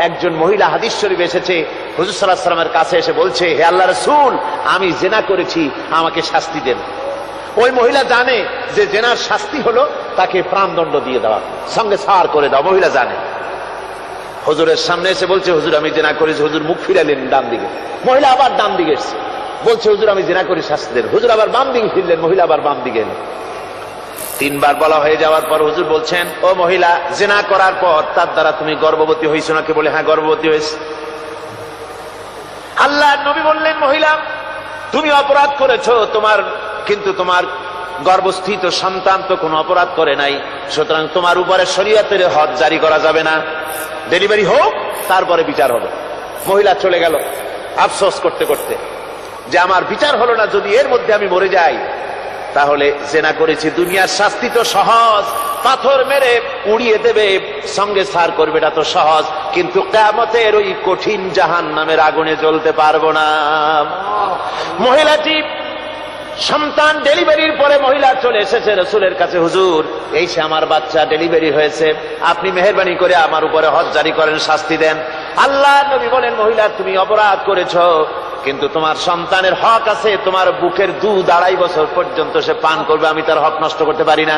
একজন মহিলা হাদিস শরীফ এসেছে, হুজুর সাল্লাহ সাল্লামের কাছে এসে বলছে, হে আল্লাহ রসুল, আমি জেনা করেছি, আমাকে শাস্তি দেন। ওই মহিলা জানে যে জেনার শাস্তি হলো তাকে প্রাণদণ্ড দিয়ে দেওয়া, সঙ্গে সার করে দাও মহিলা জানে। হুজুরের সামনে এসে বলছে, হুজুর, আমি জেনা করেছি, হুজুর মুখ ফিরালেন ডান দিকে। মহিলা আবার ডান দিকে এসছে। বলছে, হুজুর, আমি জেনা করি শাস্তি দেন। হুজুর আবার বাম দিকে ফিরলেন, মহিলা আবার বাম দিকে এলেন। তিনবার বলা হয়ে যাওয়ার পর হুজুর বলছেন, ও মহিলা, জেনা করার পর তার দ্বারা তুমি গর্ভবতী হয়েছো নাকি? বলে হ্যাঁ গর্ভবতী হয়েছে। আল্লাহ নবী বললেন, মহিলা, তুমি অপরাধ করেছ, তোমার, কিন্তু তোমার গর্ভস্থিত সন্তান তো কোনো অপরাধ করে নাই, সুতরাং তোমার উপরে শরীয়তের হদ জারি করা যাবে না। ডেলিভারি হোক, তারপরে বিচার হবে। মহিলা চলে গেল, আফসোস করতে করতে। যে, আমার বিচার হলো না, যদি এর মধ্যে আমি মরে যাই তাহলে জেনা করেছি, দুনিয়ার শাস্তি তো সহজ। পাথর মেরে উড়িয়ে দেবে, সঙ্গে সার করবে, এটা তো সহজ। কিন্তু কেমতের ওই কঠিন জাহান নামের আগুনে জ্বলতে পারব না। মহিলাটি সন্তান ডেলিভারির পরে মহিলা চলে এসেছে রসুলের কাছে, হুজুর, এই সে আমার বাচ্চা, ডেলিভারি হয়েছে। আপনি মেহরবানি করে আমার উপরে হজ জারি করেন, শাস্তি দেন। আল্লাহ নবী বলেন, মহিলা, তুমি অপরাধ করেছ। কিন্তু তোমার সন্তানের হক আছে, তোমার বুকের দুধ আড়াই বছর পর্যন্ত সে পান করবে, আমি তার হক নষ্ট করতে পারি না।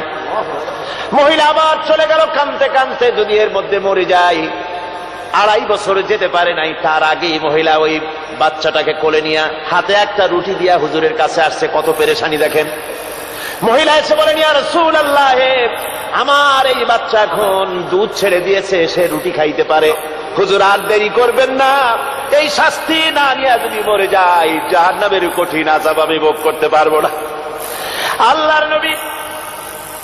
মহিলা আবার চলে গেল কানতে কানতে যদি এর মধ্যে মরে যায়। আড়াই বছর যেতে পারে নাই, তার আগেই মহিলা ওই বাচ্চাটাকে কোলে নিয়ে হাতে একটা রুটি দিয়া হুজুরের কাছে আসছে, কত পেরেশানি দেখেন। মহিলা এসে বলেন, ইয়া রসুল আল্লাহ আমার এই বাচ্চা এখন দুধ ছেড়ে দিয়েছে, সে রুটি খাইতে পারে। হুজুর, আর দেরি করবেন না। এই শাস্তি না নিয়ে যদি মরে যাই জাহার নামের কঠিন আজাব আমি ভোগ করতে পারব না। আল্লাহর নবী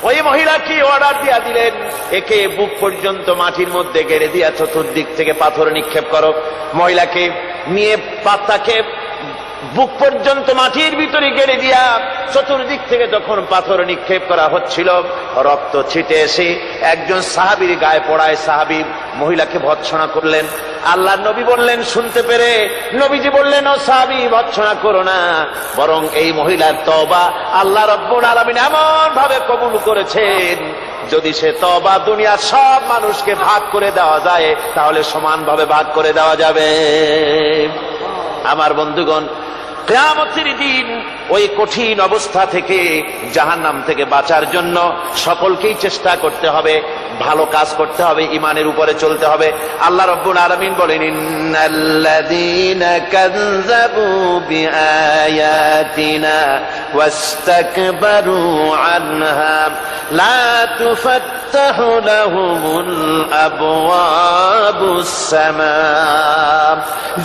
ওই মহিলাকে অর্ডার দিয়া দিলেন? একে বুক পর্যন্ত মাটির মধ্যে গেড়ে দিয়া চতুর্দিক থেকে পাথর নিক্ষেপ করো। মহিলাকে নিয়ে পাতাকে বুক পর্যন্ত মাটির ভিতরে গেড়ে দিয়া চতুর্দিক থেকে যখন পাথর নিক্ষেপ করা হচ্ছিল, রক্ত ছিটে এসে একজন সাহাবির গায়ে পড়ায় সাহাবি মহিলাকে ভৎসনা করলেন। আল্লাহ নবী বললেন, শুনতে পেরে? নবীজি বললেন, ও সাহাবি, ভৎসনা করো না। বরং এই মহিলার তবা আল্লাহ রব্বুল আলমিন এমন ভাবে কবুল করেছেন, যদি সে তবা দুনিয়ার সব মানুষকে ভাগ করে দেওয়া যায়, তাহলে সমানভাবে ভাগ করে দেওয়া যাবে। আমার বন্ধুগণ, কেয়ামতের দিন ওই কঠিন অবস্থা থেকে জাহান্নাম থেকে বাঁচার জন্য সকলকেই চেষ্টা করতে হবে। ভালো কাজ করতে হবে ইমানের উপরে চলতে হবে। আল্লাহ রব্বুল আলমিন বলেন, ইন্নাল্লাযীনা কাযযাবু বিআয়াতিনা ওয়াস্তাকবারু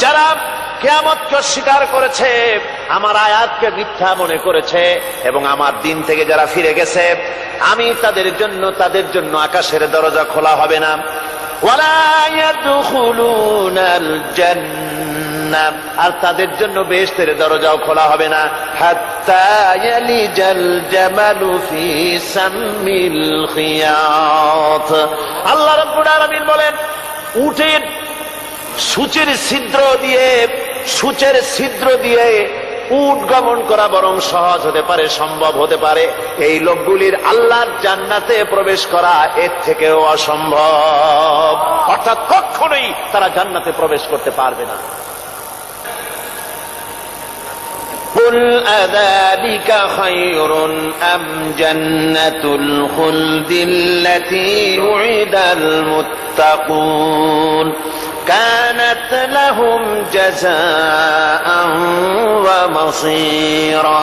যারা কেয়ামতকে অস্বীকার করেছে, আমার আয়াতকে মিথ্যা মনে করেছে, এবং আমার দিন থেকে যারা ফিরে গেছে আমি তাদের জন্য তাদের জন্য আকাশের দরজা খোলা হবে না। আর তাদের জন্য বেহেশতের দরজাও খোলা হবে না। আল্লাহ রাব্বুল বলেন, উটের সূচের ছিদ্র দিয়ে, সূচের ছিদ্র দিয়ে উট গমন করা বরং সহজ হতে পারে, সম্ভব হতে পারে। এই লোকগুলির আল্লাহর জান্নাতে প্রবেশ করা এর থেকেও অসম্ভব। অর্থাৎ কখনোই তারা জান্নাতে প্রবেশ করতে পারবে না। قل أذلك خير أم جنة الخلد التي وعد المتقون كانت لهم جزاء ومصيرا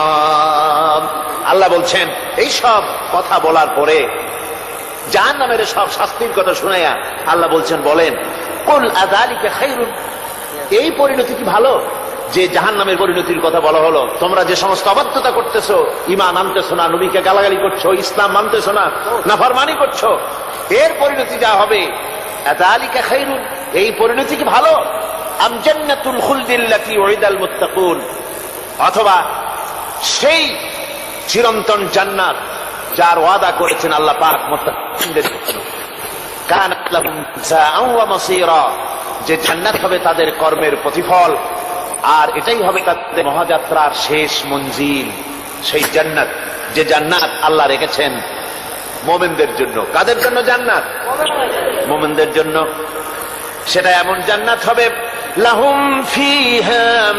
আল্লাহ বলছেন এই সব কথা বলার পরে জাহান নামের সব শাস্তির কথা শুনাইয়া আল্লাহ বলছেন বলেন কুল আদালিকা খাইরুন এই পরিণতি কি ভালো যে জাহান নামের পরিণতির কথা বলা হলো, তোমরা যে সমস্ত অবাধ্যতা করতেছো ইমান আনতেছো না, নবীকে গালাগালি করছ, ইসলাম মানতেছো না, নাফরমানি করছ, এর পরিণতি যা হবে এই পরিণতি কি ভালো? অথবা সেই চিরন্তন জান্নাত যার ওয়াদা করেছেন আল্লাহ পাক যে জান্নাত হবে তাদের কর্মের প্রতিফল। আর এটাই হবে তাদের মহাযাত্রার শেষ মঞ্জিল, সেই জান্নাত, যে জান্নাত আল্লাহ রেখেছেন মোমেনদের জন্য। কাদের জন্য জান্নাত? মোমেনদের জন্য। সেটা এমন জান্নাত হবে, লাহুম ফিহা